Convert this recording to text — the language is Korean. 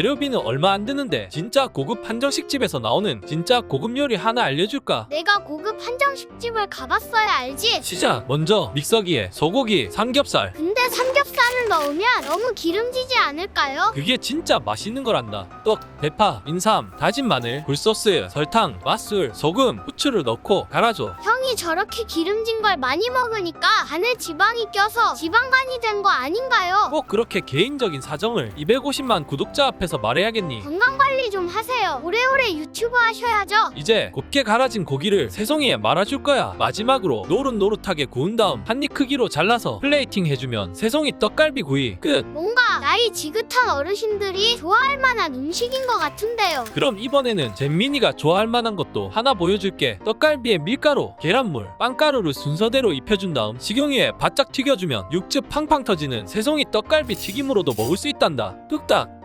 재료비는 얼마 안 드는데 진짜 고급 한정식 집에서 나오는 진짜 고급 요리 하나 알려줄까? 내가 고급 한정식집을 가봤어야 알지? 시작! 먼저 믹서기에 소고기, 삼겹살 근데 삼겹살을 넣으면 너무 기름지지 않을까요? 그게 진짜 맛있는 거란다 떡, 대파, 인삼, 다진 마늘, 굴소스, 설탕, 맛술, 소금, 후추를 넣고 갈아줘 형이 저렇게 기름진 걸 많이 먹으니까 간에 지방이 껴서 지방간이 된 거 아닌가요? 꼭 그렇게 개인적인 사정을 250만 구독자 앞에서 말해야겠니? 건강 관 리 좀 하세요. 오래오래 유튜브 하셔야죠. 이제 곱게 갈아진 고기를 새송이에 말아줄 거야. 마지막으로 노릇노릇하게 구운 다음 한 입 크기로 잘라서 플레이팅 해주면 새송이 떡갈비 구이 끝. 뭔가 나이 지긋한 어르신들이 좋아할 만한 음식인 것 같은데요. 그럼 이번에는 잼민이가 좋아할 만한 것도 하나 보여줄게. 떡갈비에 밀가루, 계란물, 빵가루를 순서대로 입혀준 다음 식용유에 바짝 튀겨주면 육즙 팡팡 터지는 새송이 떡갈비 튀김으로도 먹을 수 있단다. 뚝딱.